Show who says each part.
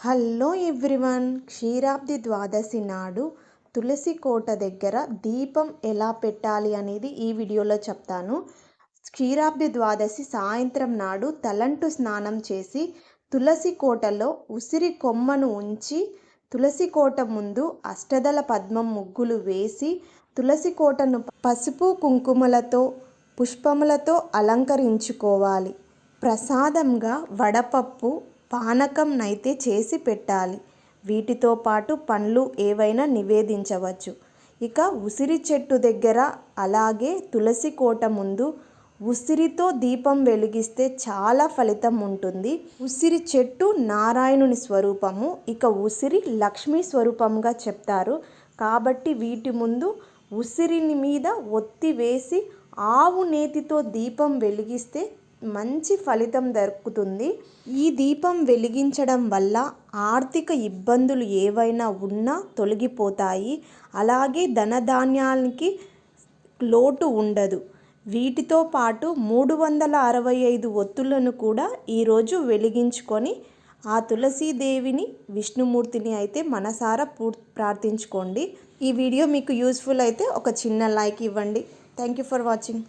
Speaker 1: Hello everyone. క్షీరాబ్ది ద్వాదశి నాడు తులసి కోట దగ్గర దీపం ఎలా పెట్టాలి అనేది ఈ వీడియోలో చెప్తాను. క్షీరాబ్ది ద్వాదశి సాయంత్రం నాడు తలంటు స్నానం చేసి తులసి కోటలో ఉసిరి కొమ్మను ఉంచి తులసి కోట ముందు అష్టదల పద్మం ముగ్గులు వేసి తులసి కోటను పసుపు కుంకుమలతో పుష్పములతో అలంకరించుకోవాలి. ప్రసాదంగా వడపప్పు పానకంనైతే చేసి పెట్టాలి. వీటితో పాటు పండ్లు ఏవైనా నివేదించవచ్చు. ఇక ఉసిరి చెట్టు దగ్గర అలాగే తులసి కోట ముందు ఉసిరితో దీపం వెలిగిస్తే చాలా ఫలితం ఉంటుంది. ఉసిరి చెట్టు నారాయణుని స్వరూపము. ఇక ఉసిరి లక్ష్మీ స్వరూపంగా చెప్తారు. కాబట్టి వీటి ముందు ఉసిరిని మీద ఒత్తి వేసి ఆవు నేతితో దీపం వెలిగిస్తే మంచి ఫలితం దొరుకుతుంది ఈ దీపం వెలిగించడం వల్ల ఆర్థిక ఇబ్బందులు ఏవైనా ఉన్నా తొలగిపోతాయి. అలాగే ధనధాన్యానికి లోటు ఉండదు. వీటితో పాటు మూడు వందల అరవై ఐదు ఒత్తులను కూడా ఈరోజు వెలిగించుకొని ఆ తులసీదేవిని విష్ణుమూర్తిని అయితే మనసారా పూర్ ప్రార్థించుకోండి. ఈ వీడియో మీకు యూస్ఫుల్ అయితే ఒక చిన్న లైక్ ఇవ్వండి. Thank you for watching.